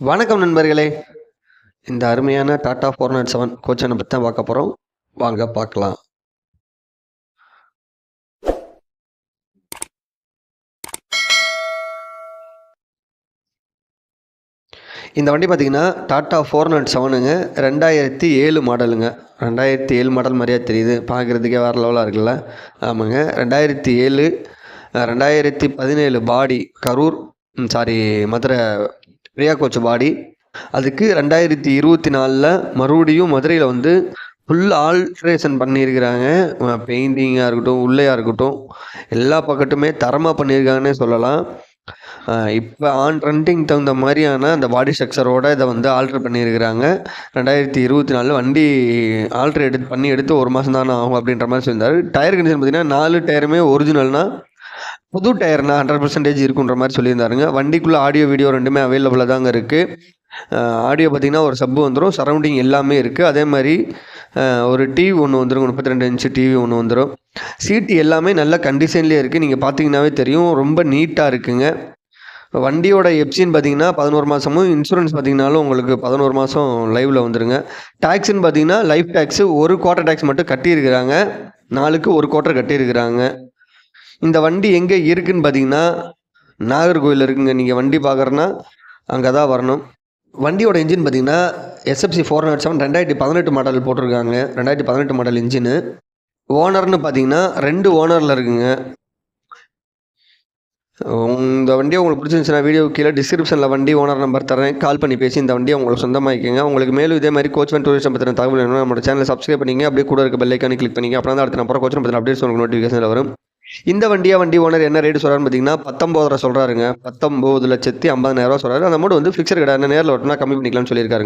வணக்கம் நண்பர்களே. இந்த அருமையான டாடா ஃபோர் நாட் செவன் கோச்சனை பற்றி தான் பார்க்க போகிறோம் வாங்க பார்க்கலாம். இந்த வண்டி பார்த்தீங்கன்னா டாட்டா ஃபோர் நாட் செவனுங்க. ரெண்டாயிரத்தி ஏழு மாடலுங்க. ரெண்டாயிரத்தி ஏழு மாடல் மாதிரியாக தெரியுது. பார்க்குறதுக்கே வேறு லெவலாக இருக்குல்ல. ஆமாங்க. ரெண்டாயிரத்தி ஏழு ரெண்டாயிரத்தி பதினேழு body Karur sorry Madurai Priya coach body அதுக்கு ரெண்டாயிரத்தி இருபத்தி நாலில் மறுபடியும் மதுரையில் வந்து ஃபுல் ஆல்ட்ரேஷன் பண்ணியிருக்கிறாங்க. பெயிண்டிங்காக இருக்கட்டும் உள்ளேயாக இருக்கட்டும் எல்லா பக்கத்துமே தரமாக பண்ணியிருக்காங்கன்னே சொல்லலாம். இப்போ ஆன் ட்ரெண்டிங் தகுந்த மாதிரியான அந்த பாடி ஸ்ட்ரக்சரோட இதை வந்து ஆல்ட்ரு பண்ணியிருக்கிறாங்க. ரெண்டாயிரத்தி இருபத்தி நாலு வண்டி ஆல்ட்ரு எடுத்து பண்ணி எடுத்து ஒரு மாதம் தானே ஆகும் அப்படின்ற மாதிரி சொல்லியிருந்தாரு. டயர் கண்டிஷன் பார்த்தீங்கன்னா நாலு டயருமே ஒரிஜினல்னால் புது டயர்னா ஹண்ட்ரட் பர்சன்டேஜ் இருக்குன்ற மாதிரி சொல்லியிருந்தாருங்க. வண்டிக்குள்ளே ஆடியோ வீடியோ ரெண்டுமே அவைலபிளாக தாங்க இருக்குது ஆடியோ பார்த்திங்கன்னா ஒரு சப்பு வந்துடும் சரௌண்டிங் எல்லாமே இருக்குது அதே மாதிரி ஒரு டிவி ஒன்று வந்துடும் முப்பத்தி ரெண்டு இன்ச்சு டிவி ஒன்று வந்துடும் சீட்டு எல்லாமே நல்ல கண்டிஷன்லேயே இருக்குது நீங்கள் பார்த்தீங்கன்னாவே தெரியும். ரொம்ப நீட்டாக இருக்குங்க. வண்டியோட எப்சின்னு பார்த்தீங்கன்னா பதினோரு மாதமும் இன்சூரன்ஸ் பார்த்தீங்கனாலும் உங்களுக்கு பதினோரு மாதம் லைவில் வந்துருங்க. டேக்ஸுன்னு பார்த்தீங்கன்னா லைஃப் டேக்ஸு ஒரு குவார்ட்டர் டேக்ஸ் மட்டும் கட்டியிருக்கிறாங்க. நாளுக்கு ஒரு குவார்ட்டர் கட்டியிருக்கிறாங்க. இந்த வண்டி எங்கே இருக்குதுன்னு பார்த்தீங்கன்னா நாகர்கோவில் இருக்குங்க. நீங்கள் வண்டி பார்க்குறேன்னா அங்கே தான் வரணும். வண்டியோட இன்ஜின் பார்த்தீங்கன்னா எஸ்எஃப்சி ஃபோர் நாட் செவன் ரெண்டாயிரத்தி பதினெட்டு மாடல் போட்டிருக்காங்க. ரெண்டாயிரத்தி பதினெட்டு மாடல் இன்ஜினு. ஓனர்னு பார்த்தீங்கன்னா ரெண்டு ஓனரில் இருக்குங்க. இந்த வண்டியை உங்களுக்கு பிடிச்சிருந்துச்சுன்னா வீடியோ கீழே டிஸ்கிரிப்ஷனில் வண்டி ஓனர் நம்பர் தரேன். கால் பண்ணி பேசி இந்த வண்டியை உங்களுக்கு சொந்தமாக்கிக்கங்க. உங்களுக்கு மேலும் இதே மாதிரி கோச் அண்ட் டூரிஸ்ட் பற்றின தகவல் வேணும் நம்மளோட சேனலை சப்ஸ்கிரைப் பண்ணிங்க அப்படியே கூட இருக்க பெல்லைக்கானு கிளிக் பண்ணிங்க அப்புறம் தான் அடுத்த நம்பர் கோச் பற்றின அப்டேட்ஸ் உங்களுக்கு நோட்டிஃபிகேஷனில் வரும். இந்த வண்டியா வண்டி ஓனர் என்ன ரேட்டு சொல்கிறான்னு பார்த்தீங்கன்னா பத்தொம்போதரை சொல்கிறாருங்க பத்தொம்போது லட்சத்தி ஐம்பதாயிரம் ரூபா சொல்கிறாரு அந்த அமௌண்ட் வந்து ஃபிக்ஸர் கிடையாது. நேரில் வரணும்னா கம்மி பண்ணிக்கலாம்னு சொல்லியிருக்காருங்க.